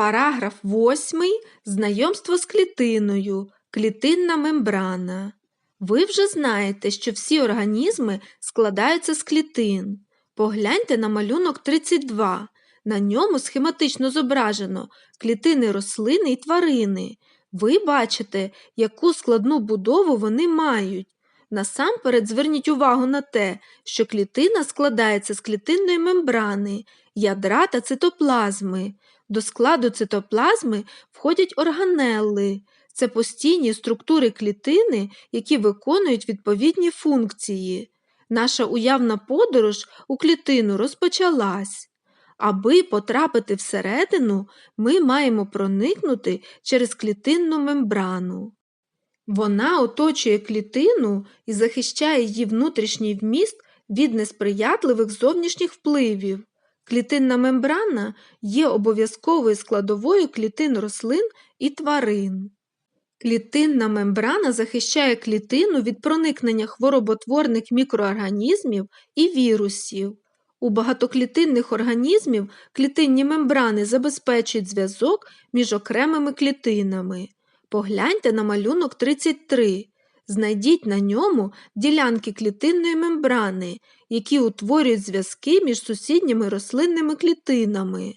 Параграф 8. Знайомство з клітиною. Клітинна мембрана. Ви вже знаєте, що всі організми складаються з клітин. Погляньте на малюнок 32. На ньому схематично зображено клітини рослини і тварини. Ви бачите, яку складну будову вони мають. Насамперед зверніть увагу на те, що клітина складається з клітинної мембрани, ядра та цитоплазми. До складу цитоплазми входять органелли. Це постійні структури клітини, які виконують відповідні функції. Наша уявна подорож у клітину розпочалась. Аби потрапити всередину, ми маємо проникнути через клітинну мембрану. Вона оточує клітину і захищає її внутрішній вміст від несприятливих зовнішніх впливів. Клітинна мембрана є обов'язковою складовою клітин рослин і тварин. Клітинна мембрана захищає клітину від проникнення хвороботворних мікроорганізмів і вірусів. У багатоклітинних організмів клітинні мембрани забезпечують зв'язок між окремими клітинами. Погляньте на малюнок 33. Знайдіть на ньому ділянки клітинної мембрани, які утворюють зв'язки між сусідніми рослинними клітинами.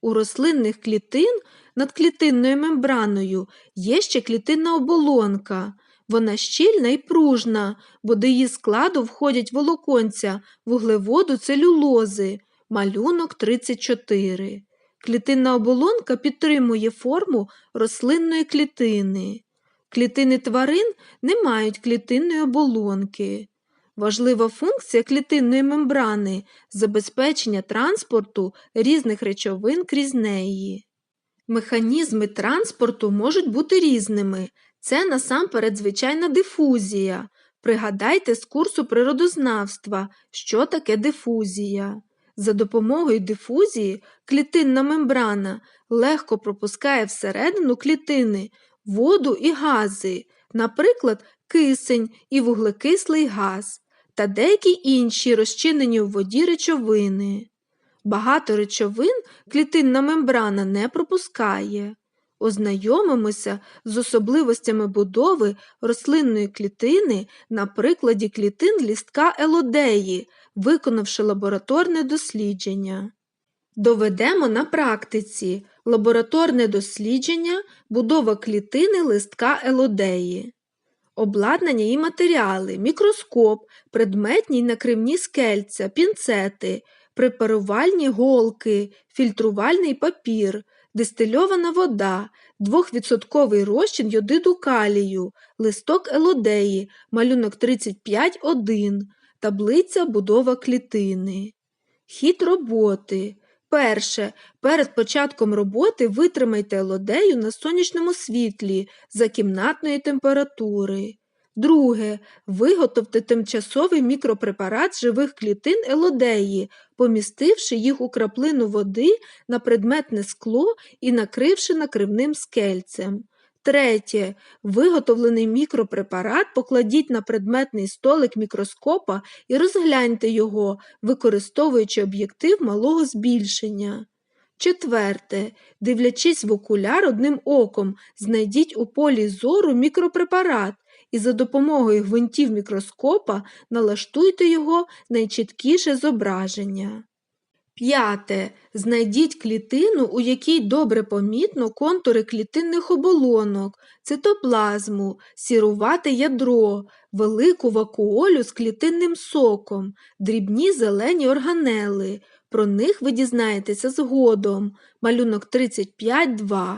У рослинних клітин над клітинною мембраною є ще клітинна оболонка. Вона щільна і пружна, бо до її складу входять волоконця вуглеводу целюлози, малюнок 34. Клітинна оболонка підтримує форму рослинної клітини. Клітини тварин не мають клітинної оболонки. Важлива функція клітинної мембрани забезпечення транспорту різних речовин крізь неї. Механізми транспорту можуть бути різними. Це насамперед звичайна дифузія. Пригадайте з курсу природознавства, що таке дифузія. За допомогою дифузії клітинна мембрана легко пропускає всередину клітини воду і гази, наприклад, кисень і вуглекислий газ та деякі інші розчинені у воді речовини. Багато речовин клітинна мембрана не пропускає. Ознайомимося з особливостями будови рослинної клітини на прикладі клітин лістка елодеї, виконавши лабораторне дослідження. Доведемо на практиці лабораторне дослідження будова клітини листка елодеї. Обладнання і матеріали, мікроскоп, предметні й накривні скельця, пінцети, препарувальні голки, фільтрувальний папір, дистильована вода, 2% розчин йодиду калію, листок елодеї, малюнок 35.1, таблиця будова клітини. Хід роботи. Перше. Перед початком роботи витримайте елодею на сонячному світлі за кімнатної температури. Друге. Виготовте тимчасовий мікропрепарат живих клітин елодеї, помістивши їх у краплину води на предметне скло і накривши накривним скельцем. Третє. Виготовлений мікропрепарат покладіть на предметний столик мікроскопа і розгляньте його, використовуючи об'єктив малого збільшення. Четверте. Дивлячись в окуляр одним оком, знайдіть у полі зору мікропрепарат і за допомогою гвинтів мікроскопа налаштуйте його найчіткіше зображення. П'яте. Знайдіть клітину, у якій добре помітно контури клітинних оболонок, цитоплазму, сірувате ядро, велику вакуолю з клітинним соком, дрібні зелені органели. Про них ви дізнаєтеся згодом. Малюнок 35.2.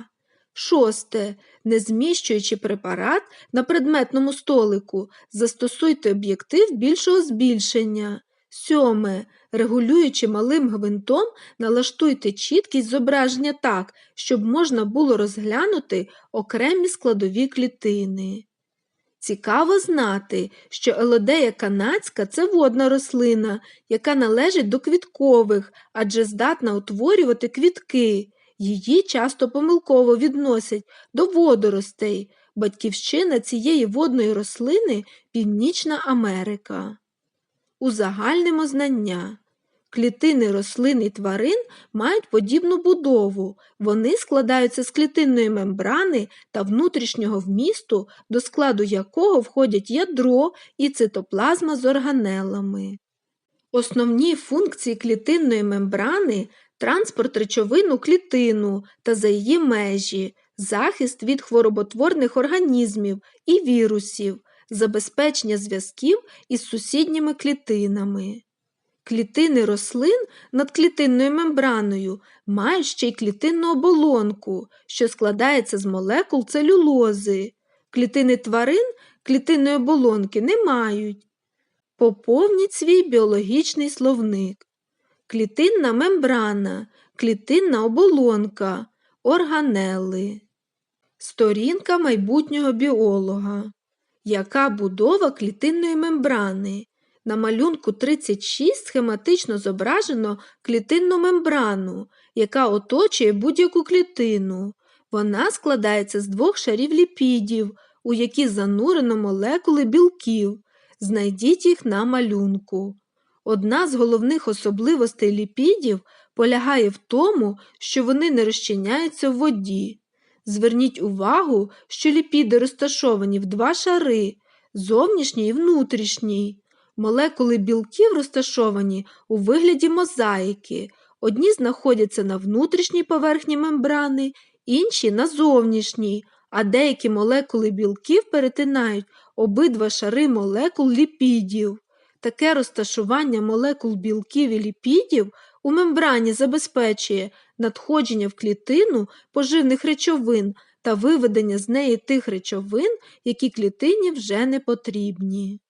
Шосте. Не зміщуючи препарат на предметному столику, застосуйте об'єктив більшого збільшення. Сьоме. Регулюючи малим гвинтом, налаштуйте чіткість зображення так, щоб можна було розглянути окремі складові клітини. Цікаво знати, що елодея канадська це водна рослина, яка належить до квіткових, адже здатна утворювати квітки. Її часто помилково відносять до водоростей. Батьківщина цієї водної рослини Північна Америка. Узагальнимо знання. Клітини рослин і тварин мають подібну будову. Вони складаються з клітинної мембрани та внутрішнього вмісту, до складу якого входять ядро і цитоплазма з органелами. Основні функції клітинної мембрани транспорт речовин у клітину та за її межі, захист від хвороботворних організмів і вірусів, забезпечення зв'язків із сусідніми клітинами. Клітини рослин над клітинною мембраною мають ще й клітинну оболонку, що складається з молекул целюлози. Клітини тварин клітинної оболонки не мають. Поповніть свій біологічний словник. Клітинна мембрана, клітинна оболонка, органели. Сторінка майбутнього біолога. Яка будова клітинної мембрани? На малюнку 36 схематично зображено клітинну мембрану, яка оточує будь-яку клітину. Вона складається з двох шарів ліпідів, у які занурено молекули білків. Знайдіть їх на малюнку. Одна з головних особливостей ліпідів полягає в тому, що вони не розчиняються в воді. Зверніть увагу, що ліпіди розташовані в два шари зовнішній і внутрішній. Молекули білків розташовані у вигляді мозаїки. Одні знаходяться на внутрішній поверхні мембрани, інші на зовнішній, а деякі молекули білків перетинають обидва шари молекул ліпідів. Таке розташування молекул білків і ліпідів у мембрані забезпечує надходження в клітину поживних речовин та виведення з неї тих речовин, які клітині вже не потрібні.